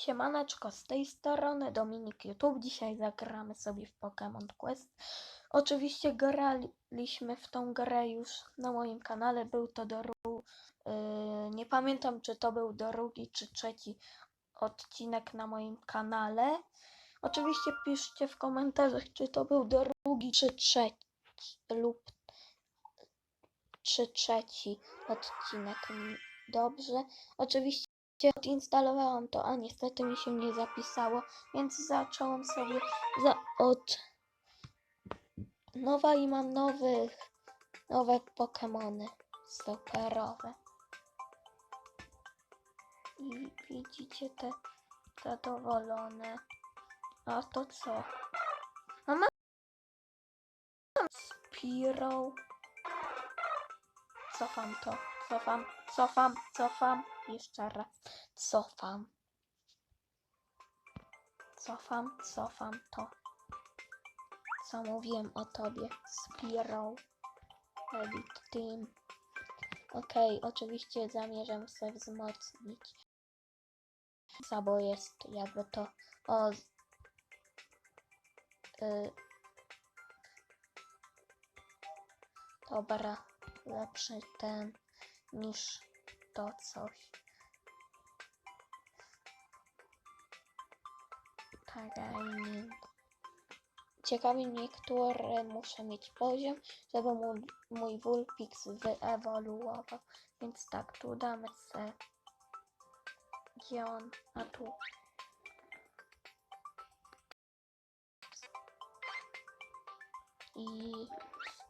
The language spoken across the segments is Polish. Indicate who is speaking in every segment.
Speaker 1: Siemaneczko, z tej strony Dominik YouTube. Dzisiaj zagramy sobie w Pokémon Quest. Oczywiście graliśmy w tą grę już na moim kanale. Był to dru... Yy, nie pamiętam, czy to był drugi czy trzeci odcinek na moim kanale. Oczywiście piszcie w komentarzach, czy to był drugi czy trzeci lub czy trzeci odcinek. Dobrze. Oczywiście odinstalowałam to, a niestety mi się nie zapisało, więc zacząłem sobie za od nowa i mam nowych nowe Pokemony superowe. I widzicie te zadowolone. A to co? A mam Spiro. Cofam to. Cofam, cofam, cofam. Jeszcze raz. Cofam. Cofam, cofam to. Co mówiłem o tobie. Spiro. Edit Team. Okej, oczywiście zamierzam sobie wzmocnić. Bo jest jakby to o y, dobra, lepszy ten niż to coś. Training. Ciekawi mnie, który muszę mieć poziom, żeby mój, mój Vulpix wyewoluował. Więc tak, tu damy se gdzie on, a tu. I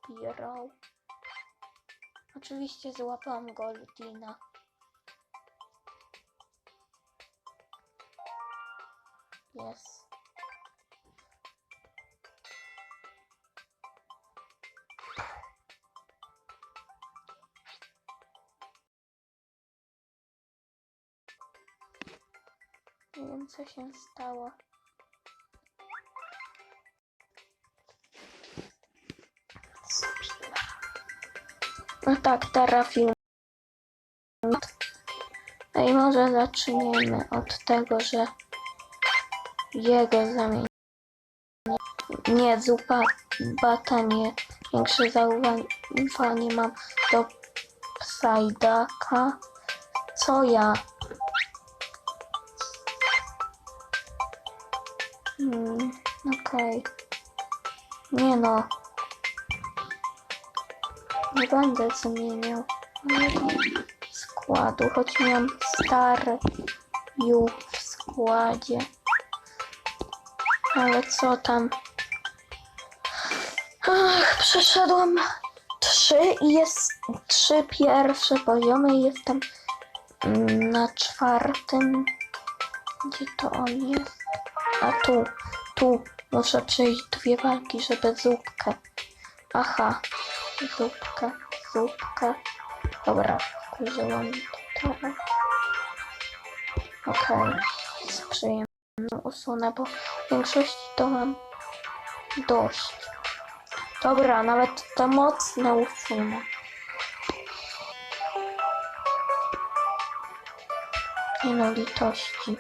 Speaker 1: Spiro. Oczywiście złapałam Goldina. Jest. Nie wiem co się stało. No tak, teraz film. No i może zaczniemy od tego, że jego zamieni. Nie, zupa bata nie. Większe zaufanie mam do Psajdaka. Co ja? Hmm, okej. Nie no. Nie będę zmieniał składu, choć miałem stary już w składzie. Ale co tam? Ach, przeszedłem trzy i jest trzy pierwsze poziomy i jestem na czwartym. Gdzie to on jest? A tu, tu muszę przejść dwie walki, żeby zupkę. Aha, zupkę, zupkę. Dobra, wkurzyłam to. Okej, z przyjemnością usunę, bo w większości to mam dość. Dobra, nawet te mocne usunę. Nie no, litości.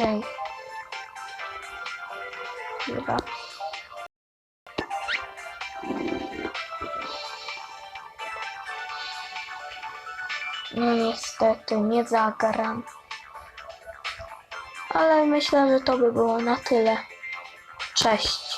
Speaker 1: Okej. Chyba. No niestety, nie zagram. Ale myślę, że to by było na tyle. Cześć.